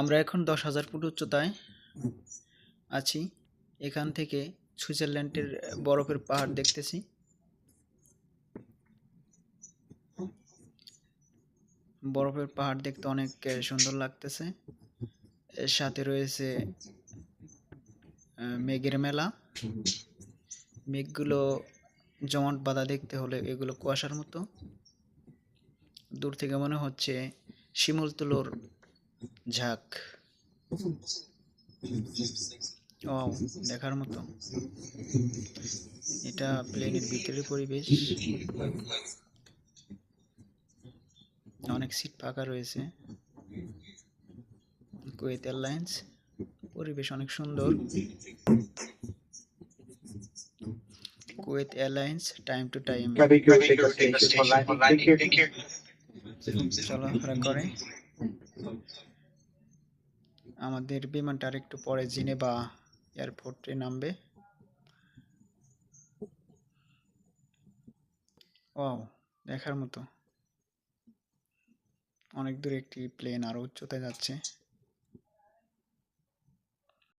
আমরা এখন দশ হাজার ফুট উচ্চতায় আছি। এখান থেকে সুইজারল্যান্ডের বরফের পাহাড় দেখতেছি। বরফের পাহাড় দেখতে অনেক সুন্দর লাগতেছে। সাথে রয়েছে মেঘের মেলা। মেঘগুলো জমাট বাঁধা দেখতে হলে এগুলো কুয়াশার মতো। দূর থেকে মনে হচ্ছে শিমুল তুলোর ঝাঁক ও দেখার মতো। এটা প্লেনের ভিতরের পরিবেশ। অনেক সিট ফাঁকা রয়েছে। কুয়েত এয়ারলাইন্স পরিবেশ অনেক সুন্দর। Kuwait airlines time to time. চলাফেরা করে। আমাদের বিমানটা আর একটু পরে জিনেবা এয়ারপোর্টে নামবে। ও দেখার মতো। অনেক দূরে একটি প্লেন আরও উচ্চতায় যাচ্ছে।